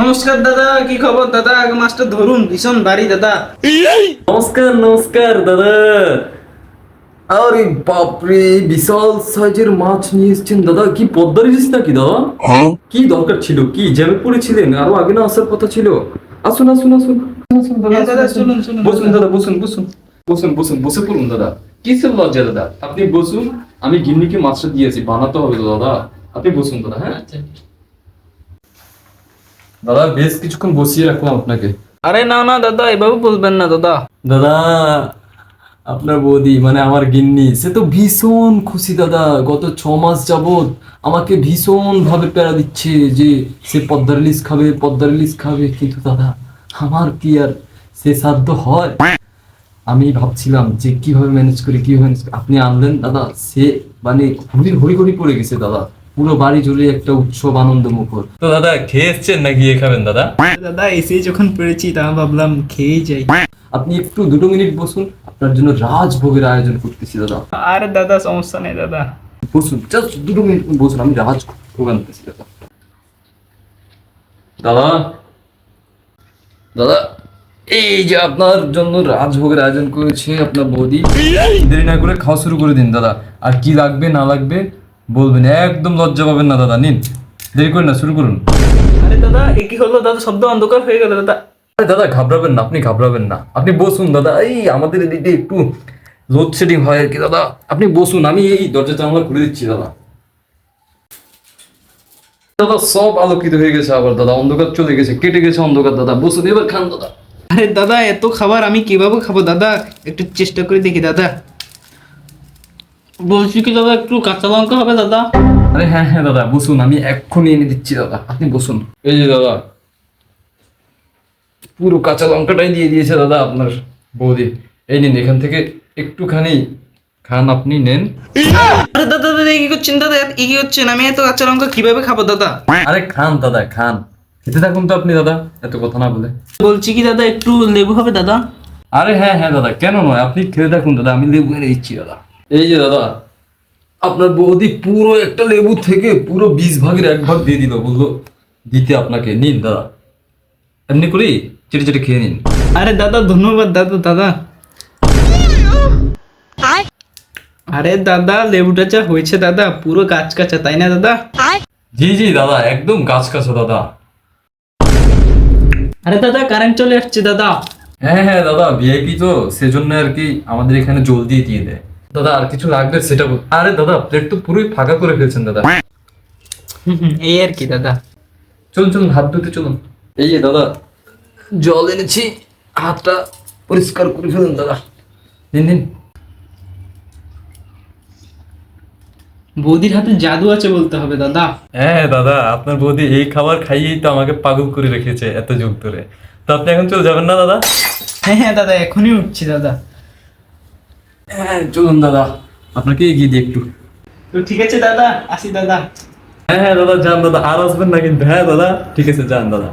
নমস্কার দাদা কি খবর? দাদা আগে মাছটা ধরুন ভীষণ বাড়ি দাদা। নমস্কার নমস্কার দাদা। আরে বাপরে বিশাল সাইজের মাছ নিয়ে এসেছেন। দাদা কি পদ্মার ইলিশ নাকি দাদা? কি দরকার ছিল? কি জ্যামে পড়েছিলেন? আরও আগে না আসার কথা ছিল। আসুন আসুন আসুন। আসুন দাদা, হ্যাঁ, বসুন দাদা। বসুন বসুন বসুন বসুন বসে পড়ুন দাদা। কিসের লজ্জা দাদা? আপনি বসুন আমি গিন্নিকে মাছটা দিয়েছি বানাতে হবে তো দাদা। আপনি বসুন দাদা হ্যাঁ? দাদা বেশ কিছুক্ষণ বসিয়ে রাখলাম আপনাকে। আরে না না দাদা এভাবে বলবেন না দাদা। দাদা আপনার বৌদি মানে আমার গিন্নি সে তো ভীষণ খুশি দাদা। গত ছ মাস যাবত আমাকে ভীষণ ভাবে প্যারা দিচ্ছে যে সে পদ্মার ইলিশ খাবে পদ্মার ইলিশ খাবে। কিন্তু দাদা আমার কি আর সে সাধ্য হয়? আমি ভাবছিলাম যে কীভাবে ম্যানেজ করি কীভাবে ম্যানেজ করি। আপনি আনলেন দাদা। সে মানে হুড়ির হরি হরি পড়ে গেছে দাদা। পুরো বাড়ি জুড়ে একটা উৎসব আনন্দ মুখর তো দাদা খেয়ে এসছেন না গিয়ে খাবেন দাদা? দাদা এসে যখন পেরেছি তা ভাবলাম খেয়ে যাই। আপনি একটু দুটো মিনিট বসুন আপনার জন্য রাজভোগের আয়োজন করতেছি দাদা। আর দাদা সমস্যা নেই দাদা। বসুন জাস্ট দুটো মিনিট বসুন আমি রাজভোগ আনতেছি দাদা। দাদা দাদা এই যে আপনার জন্য রাজভোগের আয়োজন করেছে আপনার বৌদি। দেরি না করে খাওয়া শুরু করে দিন দাদা। আর কি লাগবে না লাগবে বলবেন একদম লজ্জা পাবেন না দাদা নিন। দেরি করেন না শুরু করুন। আরে দাদা এ কি হলো? দাদা শব্দ অন্ধকার হয়ে গেল দাদা। আরে দাদা ঘাবড়াবেন না আপনি ঘাবড়াবেন না। আপনি বসুন দাদা এই আমাদের এদিকে একটু লোডশেডিং হয় আর কি দাদা। আপনি বসুন আমি এই দরজা জানলা খুলে দিচ্ছি দাদা। দাদা সব আলোকিত হয়ে গেছে আবার দাদা অন্ধকার চলে গেছে কেটে গেছে অন্ধকার দাদা। বসুন এবার খান দাদা। আরে দাদা এত খাবার আমি কীভাবে খাব দাদা? একটু চেষ্টা করে দেখি দাদা। বলছি কি দাদা একটু কাঁচা লঙ্কা হবে দাদা? আরে হ্যাঁ হ্যাঁ দাদা বসুন আমি এক্ষুনি এনে দিচ্ছি দাদা আপনি বসুন। এই যে দাদা পুরো কাঁচা লঙ্কাটাই দিয়ে দিয়েছে দাদা আপনার বৌদি। এই নিন এখান থেকে একটুখানি খান আপনি নেন। আরে দাদা দাদা কি করছেন দাদা? এ কি করছেন? আমি এত কাঁচা লঙ্কা কীভাবে খাব দাদা? আরে খান দাদা খান। খেতে থাকুন তো আপনি দাদা এত কথা না বলে। বলছি কি দাদা একটু লেবু হবে দাদা? আরে হ্যাঁ হ্যাঁ দাদা কেন নয় আপনি খেতে থাকুন দাদা আমি লেবু এনে দিচ্ছি দাদা। এই যে দাদা আপনার বৌদি পুরো একটা লেবু থেকে পুরো বিশ ভাগের এক ভাগ দিয়ে দিল বলল দিতে আপনাকে নিন দাদা। এমনি করি চেটে চেটে খেয়ে নিন। আরে দাদা ধন্যবাদ দাদা দাদা। আরে দাদা লেবুটা যা হয়েছে দাদা পুরো গাছ কাঁচা তাই না দাদা? জি জি দাদা একদম গাছ কাছে দাদা। আরে দাদা কারেন্ট চলে আসছে দাদা। হ্যাঁ হ্যাঁ দাদা ভিআইপি তো সেজন্য আর কি আমাদের এখানে জলদি দিয়ে দেয়। দাদা আর কিছু লাগবে সেটা বল- আরে দাদা প্লেট তো পুরোই ফাঁকা করে ফেলছেন দাদা। হুম, হুম, এই আর কি দাদা। চলুন চলুন হাত ধুতে চলুন। এই যে দাদা। জল এনেছি হাতটা পরিষ্কার করে ফেলুন দাদা। দিন দিন বৌদির হাতে জাদু আছে বলতে হবে দাদা। হ্যাঁ দাদা আপনার বৌদি এই খাবার খাইয়েই তো আমাকে পাগল করে রেখেছে এত যুগ ধরে। তো আপনি এখন চলে যাবেন না দাদা? হ্যাঁ হ্যাঁ দাদা এখনই উঠছি দাদা। হ্যাঁ চলুন দাদা। আপনাকে এগিয়ে দিই একটু। তো ঠিক আছে দাদা আসি দাদা। হ্যাঁ হ্যাঁ দাদা যান দাদা। আর আসবেন না কিন্তু। হ্যাঁ দাদা ঠিক আছে যান দাদা।